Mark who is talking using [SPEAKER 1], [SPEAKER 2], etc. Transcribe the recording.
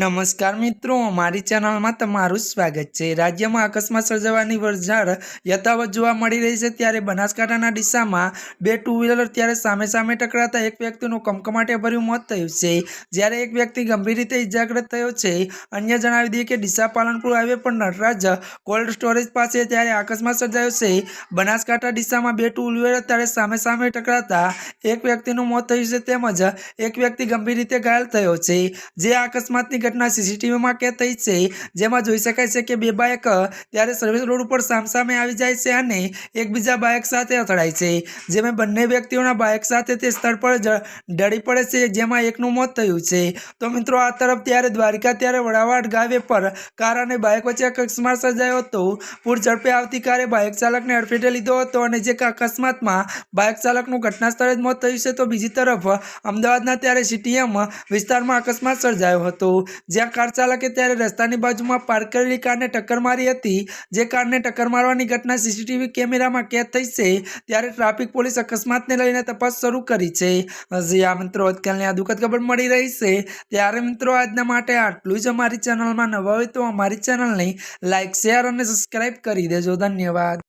[SPEAKER 1] નમસ્કાર મિત્રો, મારી ચેનલમાં તમારું સ્વાગત છે. રાજ્યમાં અકસ્માત સર્જાવાની વરસાદ યથાવત જોવા મળી રહી છે ત્યારે બનાસકાંઠાના ડીસામાં બે ટુ વ્હીલર ત્યારે સામે સામે ટકરાતા એક વ્યક્તિનું કમકમાટેભર્યું મોત થયું છે. જ્યારે એક વ્યક્તિ ગંભીર રીતે ઇજાગ્રસ્ત થયો છે. અન્ય જણાવી દઈએ કે ડીસા પાલનપુર હાઈવે પર નટરાજ કોલ્ડ સ્ટોરેજ પાસે ત્યારે અકસ્માત સર્જાયો છે. બનાસકાંઠા ડીસામાં બે ટુ વ્હીલર ત્યારે સામે સામે ટકરાતા એક વ્યક્તિનું મોત થયું છે. તેમજ એક વ્યક્તિ ગંભીર રીતે ઘાયલ થયો છે. જે અકસ્માતની ઘટના સીસીટીવીમાં કેદ થઈ છે. જેમાં જોઈ શકાય છે કે બે બાઇક ત્યારે સર્વિસ રોડ ઉપર સામસામે આવી જાય છે અને એકબીજા બાઇક સાથે અથડાય છે. જેમાં બંને વ્યક્તિઓના બાઇક સાથે તે સ્થળ પર ડળી પડે છે, જેમાં એકનું મોત થયું છે. તો મિત્રો, આ તરફ ત્યારે દ્વારિકા ત્યારે વડાવાડ ગાવે પર કાર અને બાઇક વચ્ચે અકસ્માત સર્જાયો હતો. પૂર ઝડપે આવતી કારે બાઇક ચાલકને અડફેટે લીધો હતો અને જે અકસ્માતમાં બાઇક ચાલકનું ઘટના સ્થળે જ મોત થયું છે, તો બીજી તરફ અમદાવાદના ત્યારે સીટીએમ વિસ્તારમાં અકસ્માત સર્જાયો હતો. જ્યાં કાર ચાલકે ત્યારે રસ્તાની બાજુમાં પાર્ક કરેલી કારને ટક્કર મારી હતી. જે કારને ટક્કર મારવાની ઘટના સીસીટીવી કેમેરામાં કેદ થઈ છે, ત્યારે ટ્રાફિક પોલીસ અકસ્માતને લઈને તપાસ શરૂ કરી છે. હજી આ મિત્રો આજકાલની આ દુઃખદ ખબર મળી રહી છે, ત્યારે મિત્રો આજના માટે આટલું જ અમારી ચેનલમાં નવા હોય તો અમારી ચેનલને લાઇક શેર અને સબસ્ક્રાઈબ કરી દેજો. ધન્યવાદ.